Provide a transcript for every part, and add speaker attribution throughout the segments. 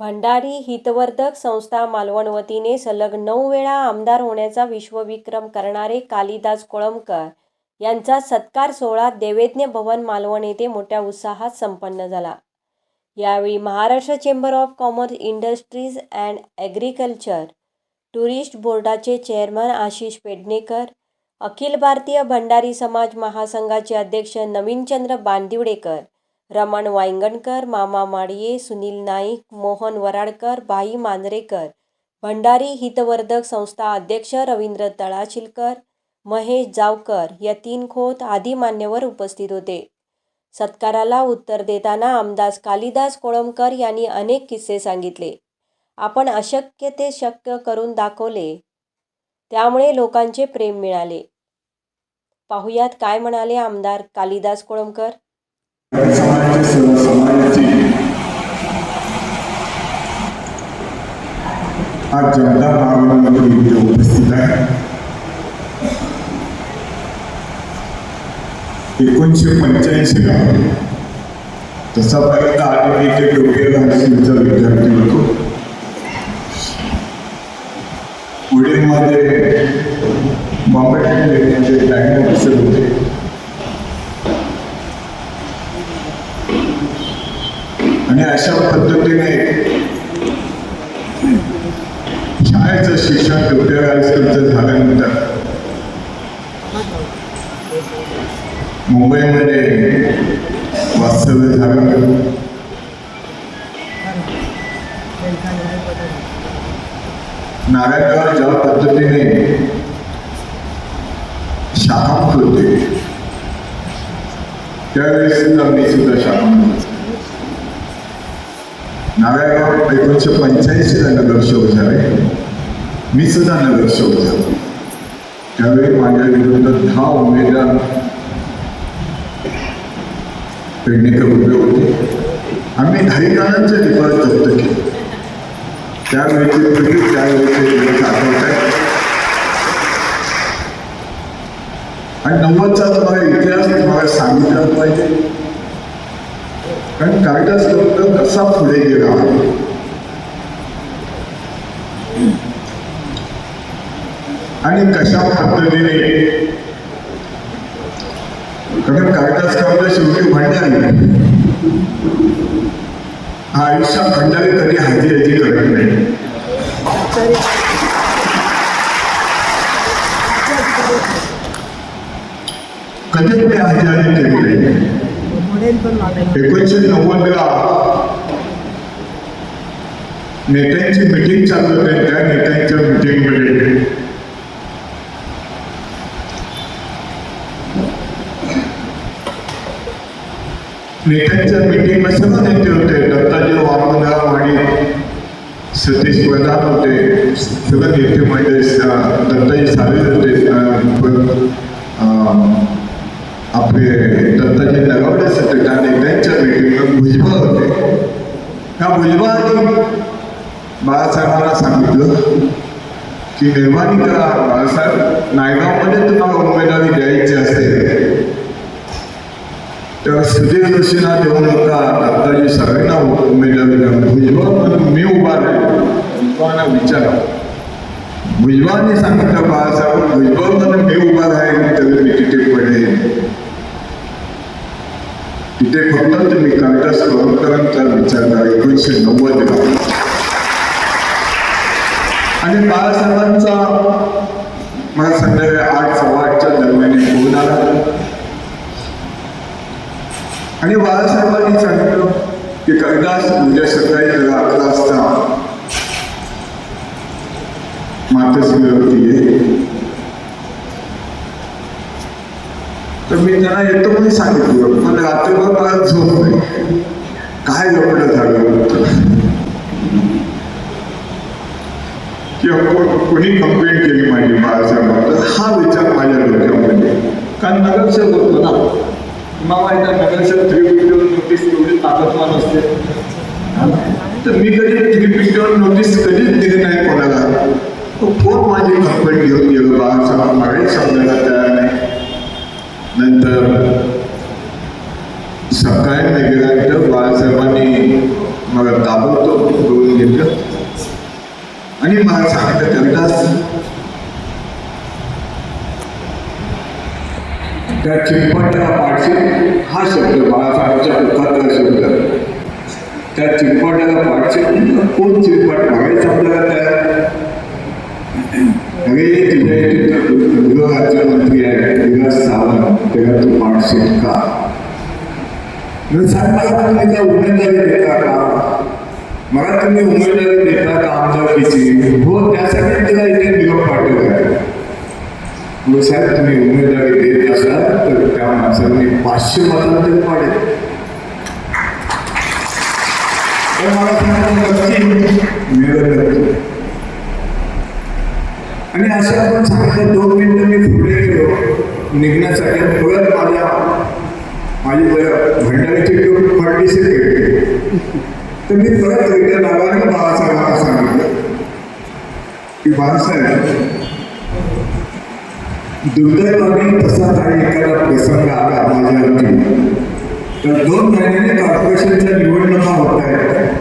Speaker 1: भंडारी हितवर्धक संस्था मालवण वतीने सलग नऊ वेळा आमदार होण्याचा विश्वविक्रम करणारे कालिदास कोळंबकर यांचा सत्कार सोहळा देवेज्ञ भवन मालवण येथे मोठ्या उत्साहात संपन्न झाला. यावेळी Maharashtra chamber of commerce industries and agriculture tourist बोर्डाचे चेअरमन आशिष पेडणेकर अखिल भारतीय भंडारी समाज महासंघाचे अध्यक्ष नवीनचंद्र बांदिवडेकर रमण वायंगणकर मामा माडिये सुनील नाईक मोहन वराडकर भाई मांजरेकर. भंडारी हितवर्धक संस्था अध्यक्ष रवींद्र तळाशिलकर महेश जावकर या तीन खोत आदी मान्यवर उपस्थित होते. सत्काराला उत्तर देताना आमदार कालिदास कोळंबकर यांनी अनेक किस्से सांगितले. आपण अशक्य ते शक्य करून दाखवले. त्यामुळे लोकांचे प्रेम मिळाले. पाहुयात काय म्हणाले आमदार कालिदास कोळंबकर?
Speaker 2: समाजाची सेवा समाजाची आज जनता महागणपती इथे उपस्थित आहे एकोणीसशे पंच्याऐंशीला तसा पर्यंत आधी मी इथे डोकेर हायस्कूलचा विद्यार्थी होतो पुढे मध्ये बॉम्बे मध्ये टाइम होते. आणि अशा पद्धतीने शाळेचं शिक्षण डोक्या हायस्कूलचं झाल्यानंतर. मुंबईमध्ये वास्तव्य झालं. नारायणगाव ज्या पद्धतीने शाखा होते त्यावेळेस सुद्धा मी सुद्धा शाखा नारायणगाव एकोणीसशे पंच्याऐंशीला नगरसेवक झाले. मी सुद्धा नगरसेवक झालो. त्यावेळी माझ्या विरुद्ध दहा उमेदवार पेडणेकर उभे होते. आम्ही काही जणांचे निकाल जप्त केले. त्यावेळेचे पिढी त्यावेळेचे दिवस आठवत आहे आणि नव्वदचा तुम्हाला इतिहास तुम्हाला सांगितला पाहिजे. कारण कालिदास कोळंबकर कसा पुढे गेला? आणि कशा पद्धतीने? कारण कालिदास कोळंबकर शेवटी भंडारी हा आयुष्यात भंडारी कधी हाजी हाजी करत नाही. कधी ते हाजी हाजी केली नाही. एकोणीसशे नव्वदला नेत्यांची मिटिंग चालू होते. त्या नेत्यांच्या मिटिंगमध्ये नेत्यांच्या मिटिंग सर्व नेते होते. दत्ताजी वामदा आणि सतीश प्रधान होते. सगळे नेते म्हणजे दत्ताजी सारे होते. आपले दत्ताजी नगावडे सत्यकाने त्यांच्या भेटीवर भुजबळ होते. त्या भुजबळांनी बाळासाहेबांना सांगितलं की निर्माणी करा बाळासाहेब. नायगावमध्ये तुम्हाला उमेदवारी द्यायची असते तर सुधीर जोशींना देऊ नका दत्ताजी सगळ्यांना उमेदवारी द्या भुजबळ म्हणून मी उभा राहील भुजबळांना विचारा भुजबळांनी सांगितलं बाळासाहेब भुजबळ म्हणून मी उभा राहील तर मी तिथे पडेल तिथे फक्त तुम्ही कालिदास कोळंबकरांचा विचार करा एकोणीसशे नव्वद आणि बाळासाहेबांचा मला संध्याकाळी आठ सव्वा आठच्या दरम्यान फोन आला. आणि बाळासाहेबांनी सांगितलं की कालिदास उद्या सकाळी जरा अकरा वाजता मातोश्रीवरती ये तर मी त्यांना येतो म्हणून सांगितलं पण रात्रभर मला झोप नाही. काय लपडं झालं? किंवा कोणी कंप्लेंट केली माझी बाळासाहेबाबत हा विचार माझ्या डोक्यामध्ये कारण नगरसेवक होतो ना. मला एकदा नगरसेवक थ्री पिक्चर नोटीस एवढी ताकदवान असते. तर मी कधी थ्री पिक्चर नोटीस कधीच दिली नाही कोणाला. तो कोण माझी कंप्लेंट घेऊन गेलो. बाळासाहेब मागे समजायला तयार नाही नंतर सकाळी मी गेल्यानंतर बाळासाहेबांनी मला ताबडतोब घेतलं आणि मला सांगितलं त्यांनाच त्या चिंपटला पाठशील हा शब्द बाळासाहेबांच्या मुखातला शब्द. त्या चिंपटाला पाठशील कोण चिंपट? बघायचं आपल्याला तयार अरे तुझ्या इथे गृह राज्यमंत्री आहे विलास सावंत तेव्हा तू पाठशील का? मला तुम्ही उमेदवारी देता का मला तुम्ही उमेदवारी देता का आमदारकीची हो त्यासाठी तुला इथे निरोप पाठवला मग साहेब तुम्ही उमेदवारी देत असाल तर त्या माणसांनी पाचशे मतांतर पाडेल. तर मला सांगा नक्की मिळत नक्की आणि असं आपण सांगितलं दोन मिनिटं मी पुढे गेलो. निघण्यासाठी परत माझ्या माझी भंडारीची टोप फडणीशी भेटली तर मी परत रिटर्न आला बाळासाहेबांना सांगितलं. की बाळासाहेब दुर्दैवाने तसाच आणि एखादा प्रसंग आला माझ्यावरती तर दोन महिन्याने कॉर्पोरेशनच्या निवडणुका होत आहेत.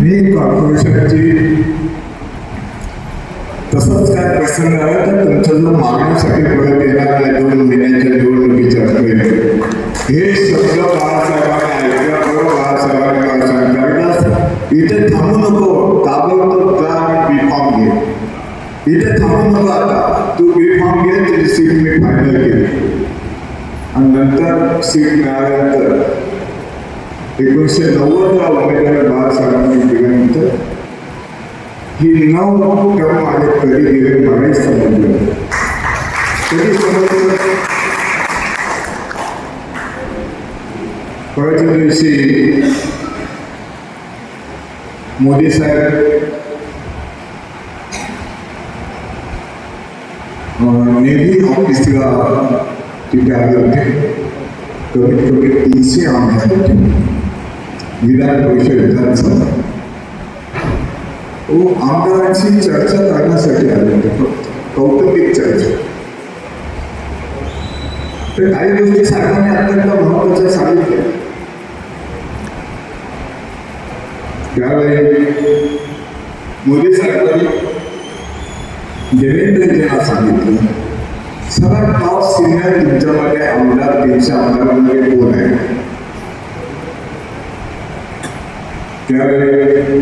Speaker 2: मी कॉर्पोरेशनची तसंच काय प्रसंग आला तर तुमच्या जो मागण्यासाठी परत येणार नाही दोन महिन्याच्या निवडणुकीच्या वेळी. हे शब्द बाळासाहेबांनी ऐकलं बाळासाहेबांनी मला सांगितलं. इथे थांबू नको ताबडतोब जा आणि बी फॉर्म घे इथे थांबू नको आता. तू बी फॉर्म घे तुझी सीट मी फायनल केली आणि नंतर सीट मिळाल्यानंतर एकोणीसशे नव्वदला उमेदवार बाळासाहेबांनी दिल्यानंतर ही नऊ कर्म आले कधी गेले मलाही समजलं. कधी समजलं? परवाच्या दिवशी मोदी साहेब नेव्ही ऑफिसला तिथे आले होते. कमीत कमी तीनशे आमदार होते. विधान परिषद विधानसभा. तो आमदारांची चर्चा करण्यासाठी आले होते. कौटुंबिक चर्चा. तर काही गोष्टी अत्यंत महत्वाच्या सांगितल्या. त्यावेळी मोदी सांगितलं. सगळ्यात टॉप सिनियर तुमच्यामध्ये आमदार तीनशे आमदारांमध्ये कोण आहे? त्यावेळी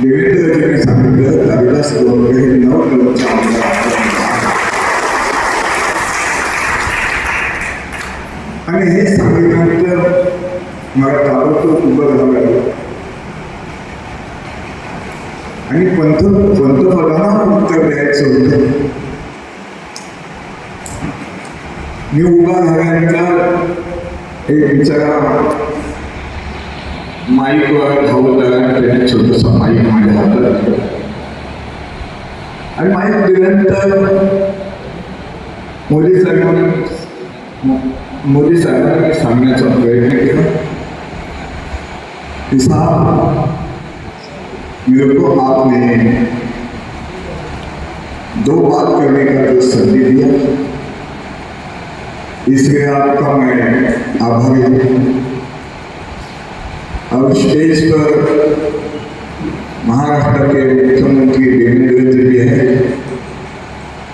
Speaker 2: देवेंद्रजींनी सांगितलं कालिदास गोरखे हे नऊ नऊच्या आमदार आहेत. आणि हे सांगितल्यानंतर मला ताबडतोब उभं राहावं लागलं आणि पंत पंतप्रधानांना उत्तर द्यायचं होतं मी उभा झाल्यानंतर एक बिचारा माईकवर धावत आला त्याने छोटस माईक माझ्या हातात. आणि माईक दिल्यानंतर मोदी साहेबांनी मोदी साहेबांनी सांगण्याचा प्रयत्न केला की साहब मेरे को आपने दो बात करने का जो संधि दिया इसलिए आपका मैं आभारी हूँ अब स्टेज पर महाराष्ट्र के मुख्यमंत्री देवेंद्र जी है।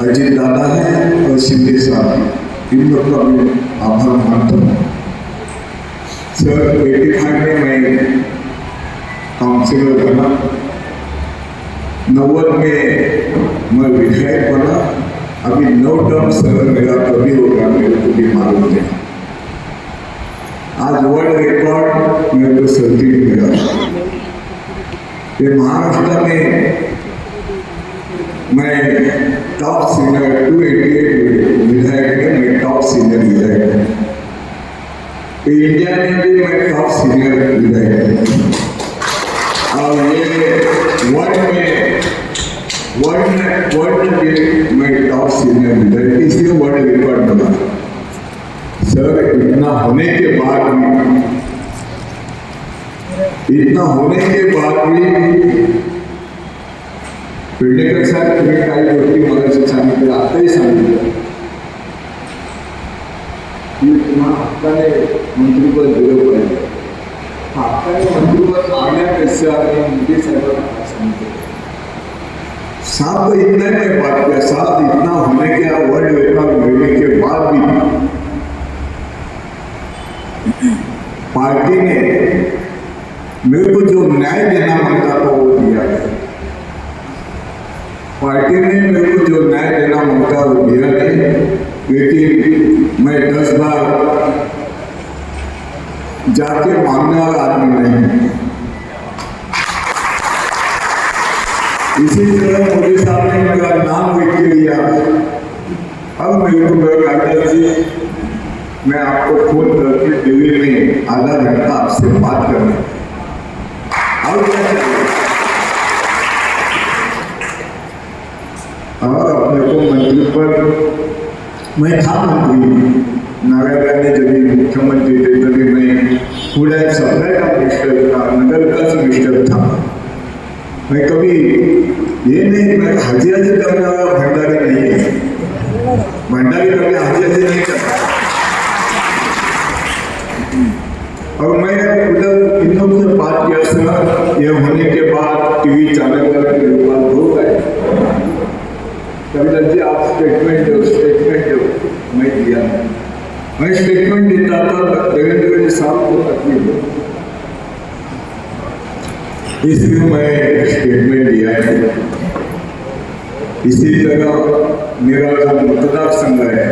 Speaker 2: अजीत दादा है और शिंदे साहब इन लोग का मैं आभार मानता हूँ। सर एटी फाइव में मैं काउंसिलर बना। नव्वद में मैं विधायक बना। अभी नौ टर्म सर मेरा कभी होगा, मेरे को भी मालूम नहीं। आज वर्ल्ड रिकॉर्ड मेरे को सर्टिफिकेट मिला। ये महाराष्ट्र में मैं top senior two eighty eight विधायक में मैं टॉप सीनियर विधायक हूँ। इंडिया में भी मैं टॉप सीनियर विधायक हूँ। और ये वर्ल्ड में वर्ल्ड वर्ल्ड में मैं टॉप सीनियर विधायक इसलिए वर्ल्ड रिकॉर्ड बना। सर इतना होने के बाद भी, इतना होने के बाद भी पेडणेकर साहेब सांगितलं सांगितलं की तुम्हाला हक्काने मंत्रिपद दिलं पाहिजे हा हक्क
Speaker 3: काही मंत्रीवर मागण्यापेक्षा मी मोदी साहेबांना सांगतो
Speaker 2: साथ तो इतना ही बात किया, साथ इतना होने के वर्ल्ड मिलने के बाद भी पार्टी ने मेरे को जो न्याय देना माँगता था वो दिया। पार्टी ने मेरे को जो न्याय देना माँगता वो दिया नहीं। लेकिन मैं दस बार जाके मांगने वाला आदमी नहीं। इसी तरह मोदी साहब ने मेरा नाम लिख लिया अब मेरे को मैं आपको फ़ोन करके दिल्ली में आधा घंटा आपसे बात करने। और क्या चाहिए? और अपने को मंत्री पर मैं था मंत्री गांधी जब मुख्यमंत्री थे तभी मैं एंड सप्लाई का मिनिस्टर था, नगर विकास मिनिस्टर था। मैं कभी ये नहीं, मैं हाजी हाजी करने वाला भंडारी नहीं है। भंडारी कभी हाजी हाजी नहीं करता। और मैं उधर इन से बात किया सर ये होने के बाद टीवी चैनल पर मेरे पास हो गए। कविता जी, आप स्टेटमेंट दो स्टेटमेंट दो। मैं दिया मैं स्टेटमेंट देता था देवेंद्र जी साहब को तकलीफ़ हो। इसलिए मैं स्टेटमेंट दिया है इसी तरह मेरा जो मतदार संघ है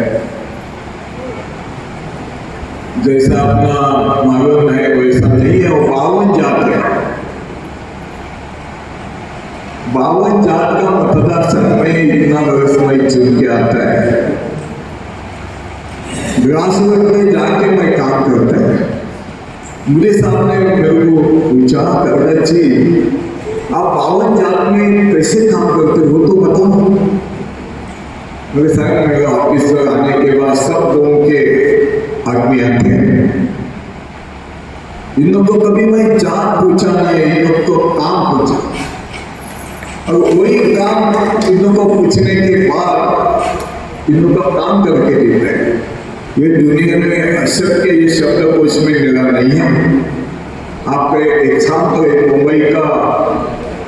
Speaker 2: जैसा अपना मालूम है, वैसा नहीं है, वो बावन जात है। बावन जात का मतदार संघ में इतना व्यवसाय चुन के आता है? ग्रासरूट में जाके मैं काम करता है। मुझे सामने मेरे को पूछा करना जी आप बावन जात में कैसे काम करते हो तो बताओ। मेरे साहब मेरे ऑफ़िस आने के बाद सब लोगों के आदमी आते हैं। इन लोग को कभी मैं जात पूछा नहीं है, इन लोग को काम पूछा और वही काम इन लोग को पूछने के बाद इन लोग का काम करके देते हैं। ये दुनिया में अशक्य ये शब्द को इसमें मिला नहीं है। आपका एक एग्ज़ाम तो एक मुंबई का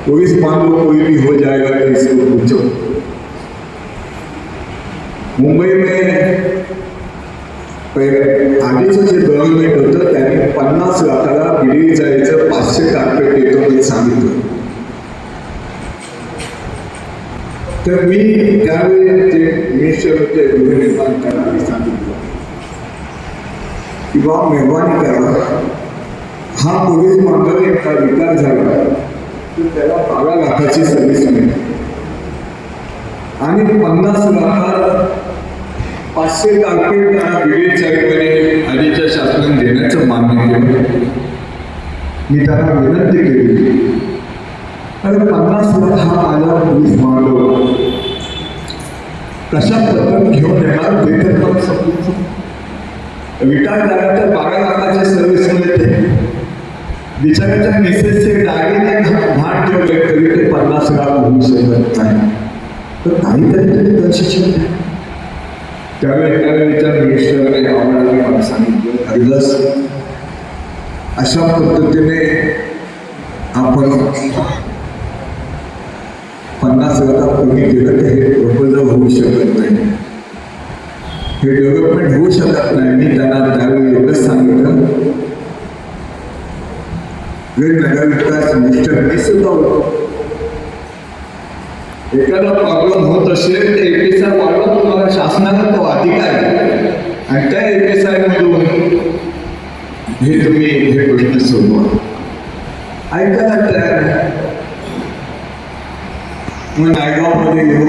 Speaker 2: पुलिस मान लो कोई भी हो जाएगा तो इसको पूछो। मुंबई में आधीचं जे गव्हर्नमेंट होतं त्यांनी पन्नास लाखाला दिली जायचं पाचशे कार्पेट येतो मी सांगितलं. तर मी त्यावेळी ते मिनिस्टर होते गृहनिर्माण त्यांना सांगितलं. की बा मेहरबानी करा. हा पोलीस मंडळ एकदा विकार झाला तर त्याला बारा लाखाची सर्व्हिस मिळते आणि पन्नास लाखात पाचशे कार्पेट त्यांना ब्रिगेड साहेबांनी आधीच्या शासनाने देण्याचं मान्य केलं. मी त्यांना विनंती केली. अरे पन्नास लाख हा माझा पोलीस मांडव कशा पद्धत घेऊन येणार ते तर मला समजून रिटायर झाला बारा लाखाचे सर्व्हिस मिळते. बिचाराच्या मिसेसचे दागिने भान ठेवले तरी ते पन्नास लाख होऊ शकत नाही. तर काहीतरी तरी कन्सेशन त्यावेळी त्यावेळीच्या मिनिस्टरने आम्हाला माणसांनी सांगितलं. हरिदास अशा पद्धतीने आपण पन्नास लाखात कमी केलं तर हे प्रपोजल होऊ शकत नाही. हे डेव्हलपमेंट होऊ शकत नाही. मी त्यांना त्यावेळी एवढंच सांगितलं. हे नगरविकास मिनिस्टर मी सुद्धा होतो. एखादा प्रॉब्लेम होत असेल तर एपीसा वाढवा तुम्हाला शासनाला तो अधिकार आहे. आणि त्या एपीसाय मधून हे तुम्ही हे प्रश्न सोडवा. ऐकायला तयार मग नायगावमध्ये येऊन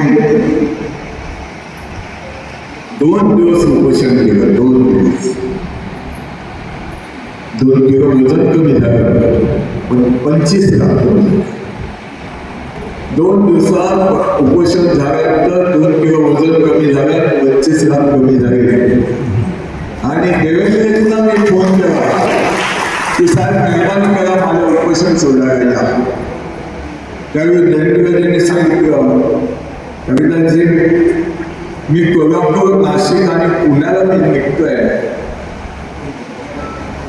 Speaker 2: दोन दिवस उपोषण केलं दोन दिवस. दोन किलो वजन कमी झालं पण पंचवीस लाख दोन दिवसात उपोषण झाल्यानंतर दोन किलो वजन कमी झालं पंचवीस लाख कमी झाले. आणि देवेंद्रजींना मी फोन केला. की साहेब मेहरबानी करा माझं उपोषण सोडायला. त्यावेळी देवेंद्रजींनी सांगितलं कविताजी मी कोल्हापूर नाशिक आणि पुण्याला मी निघतोय.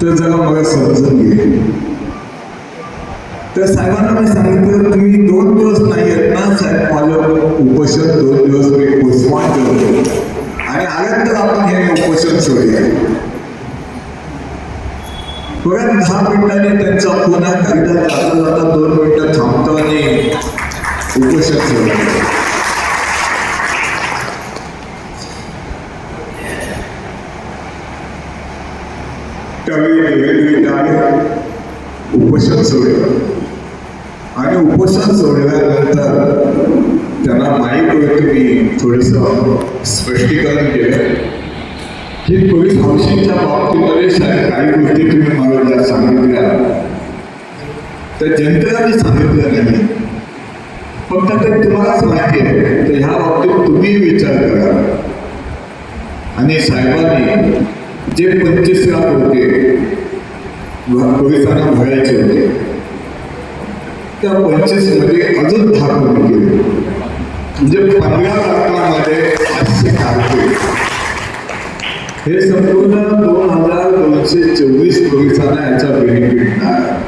Speaker 2: तर जरा मला समजून घे. तर साहेबांना मी सांगितलं तुम्ही दोन दिवस नाही येत ना साहेब माझं उपोषण दोन दिवस मी पोस्टपॉन करतो. आणि आल्यात तर आपण हे उपोषण सोडूया. बघा दहा मिनिटांनी त्यांचा फोन आहे जाता जाता दोन मिनिटं थांबतो आणि उपोषण सोडतो त्यावेळी देवेंद्रने उपोषण सोडलं आणि उपोषण सोडल्यानंतर त्यांना माहीत होतं मी थोडस स्पष्टीकरण केलं की पोलीस हाऊसिंगच्या बाबतीमध्ये काही गोष्टी तुम्ही मला जर सांगितल्या त्या जनतेला सांगितलं नाही. फक्त ते तुम्हालाच माहिती आहे. तर ह्या बाबतीत तुम्ही विचार करा. आणि साहेबांनी जे पंचवीस लाख होते पोलिसांना भरायचे होते त्या पंचवीसमध्ये अजून दहा गेले. म्हणजे पंधरा लाखामध्ये पाचशे कारपे हे संपूर्ण दोन हजार दोनशे चोवीस पोलिसांना याचा बेनिफिट मिळाला.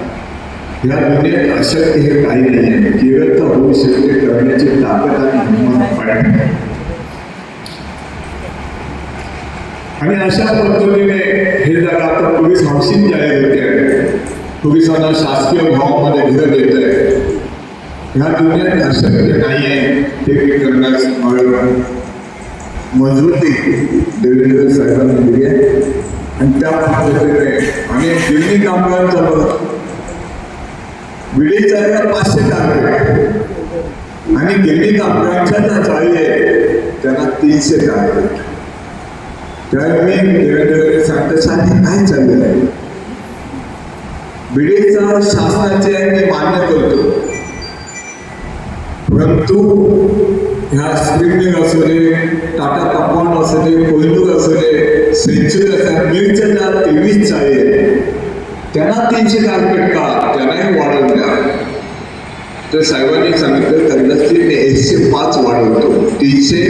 Speaker 2: या दुनियेत अशक्य हे काही नाही आहे. केवळ तर होऊ शकते करण्याची ताकद आणि हिंमत पाहिजे आणि अशा पद्धतीने हे जर आता पोलीस हाऊसिंग जाहीर होते पोलिसांना शासकीय भावामध्ये घर देत आहे ह्या दुनियेत अशक्य नाही आहे ते करण्यास मजबूती देवेंद्र साहेबांनी दिली आहे. आणि त्या पद्धतीने आम्ही दिल्ली कामगार बघा विडी आहे पाचशे टार्गेट आणि दिल्ली कामगारांच्या ज्या चाळी आहे त्यांना तीनशे टार्गेट त्यावेळी मी देवेंद्र सांगतो साहेब हे काय चाललेलं आहे बिडेचा शासनाचे आहे मी मान्य करतो. परंतु ह्या स्प्रिंग असू दे टाटा कंपाऊंड असू दे कोहिनूर असू दे सेंचुरी असू मिरच्या तेवीस चाळी त्यांना तीनशे कार्पेट का त्यांनाही वाढवून द्या. तर साहेबांनी सांगितलं कैलासची मी एकशे पाच वाढवतो. तीनशे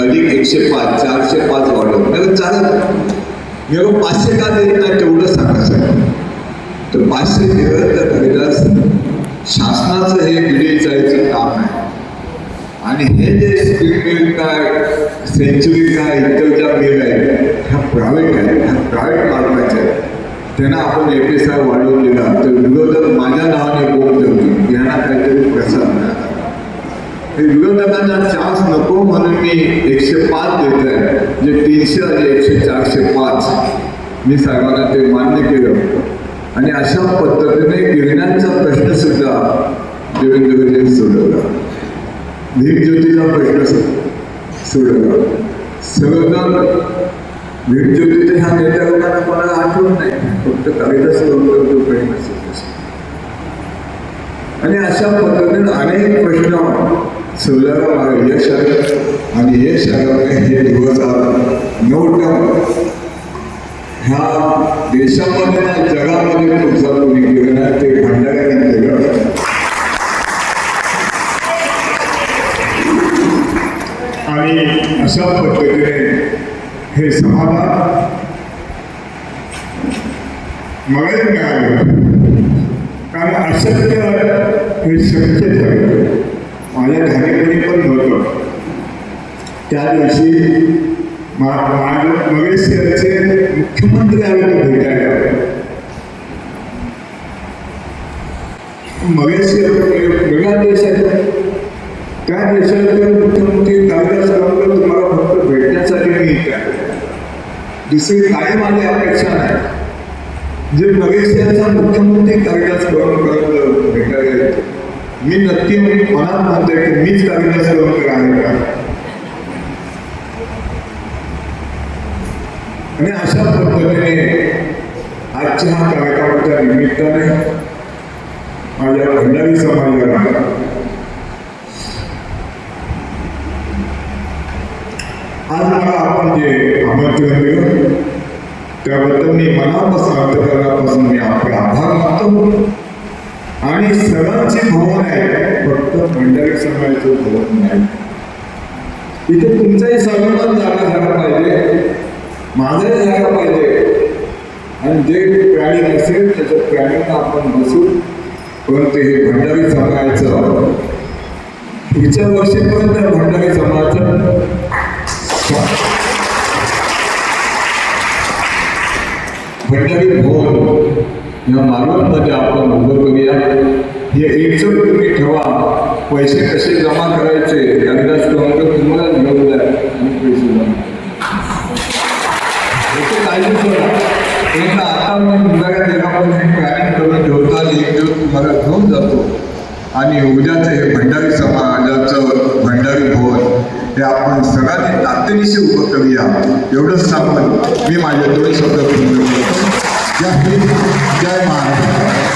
Speaker 2: अधिक एकशे पाच चारशे पाच वाढवतो. त्याला चालत मी पाचशे का देत नाही तेवढं सांगा साहेब. तर पाचशे दिवस त्या कैलास शासनाचं हे बिडी जायचं काम आहे. आणि हे जे स्पीड मिल काय सेंचुरी काय इतर ज्या मिल आहे ह्या प्रायव्हेट आहे ह्या प्रायव्हेट मार्गाच्या आहेत. त्यांना आपण एफ एस आय वाढवलेला तर विरोधक माझ्या नावाने बोल ठेवली यांना काहीतरी प्रसाद मिळाला विरोधकांना चान्स नको म्हणून मी एकशे पाच देत आहे जे तीनशे आणि एकशे चारशे पाच. मी साहेबांना ते मान्य केलं. आणि अशा पद्धतीने गिरण्यांचा प्रश्न सुद्धा देवेंद्रजींनी सोडवला. भीम ज्योतीचा प्रश्न सोडवला. सगळं भीम ज्योतीचे ह्या नेत्या लोकांना कोणाला आठवण नाही. फक्त कालिदास लोकांना प्रश्न आणि अशा पद्धतीने अनेक प्रश्न सोडल्याला मला यश आलं. आणि यश आलं. हे दिवस आज नो डाऊट ह्या देशामध्ये ना जगामध्ये तुमचा कोणी गेलं नाही ते भंडाऱ्याने केलं. आणि अशा पद्धतीने हे समाधान मलाही मिळालं. कारण अशक्य हे शक्य झालं. माझ्या घाणेपणी पण नव्हतं. त्या दिवशी मा- यांचे मुख्यमंत्री आले होते भेटायला म्हणजे वेगळ्या देश त्या देशाचे मुख्यमंत्री कालिदास गावकर तुम्हाला फक्त भेटण्यासाठी मी दुसरी काही माझी अपेक्षा नाही. जे मलेशियाचा मुख्यमंत्री कालिदास गावकर भेटायला येतो. मी नक्की मनात म्हणतोय की मीच कालिदास गावकर आहे का आणि अशा पद्धतीने आजच्या हा कार्यक्रमाच्या निमित्ताने माझ्या भंडारी समाजाला आज मला आपण जे आमंत्रण दिलं त्याबद्दल मी मनापासून अंतकरणापासून मी आपले आभार मानतो. आणि सर्वांची भवन आहे फक्त भंडारी समाजाचं भवन नाही. इथे तुमचाही सर्वांना जागा झाला पाहिजे. माझाही झालं पाहिजे. आणि जे प्राणी नसेल त्याच्या प्राण्यांना आपण बसून परंतु हे भंडारी समाजाचं पुढच्या वर्षीपर्यंत भंडारी समाजाचं भंडारी भवन या मालवणमध्ये आपण उभं करूया. हे एकजण तुम्ही ठेवा. पैसे कसे जमा करायचे? एकदा स्ट्रॉंग तुम्हाला घेऊन द्या आणि पैसे जमा एकदा आता मी मुलाला दिला मी प्लॅनिंग करून ठेवतो आणि एक दिवस तुम्हाला घेऊन जातो. आणि उद्याचं हे भंडारी समाजाचं भंडारी भवन हे आपण सगळ्यांनी तातडीशी उभं करूया. एवढंच सांगून मी माझे दोन शब्द जय महाराष्ट्र.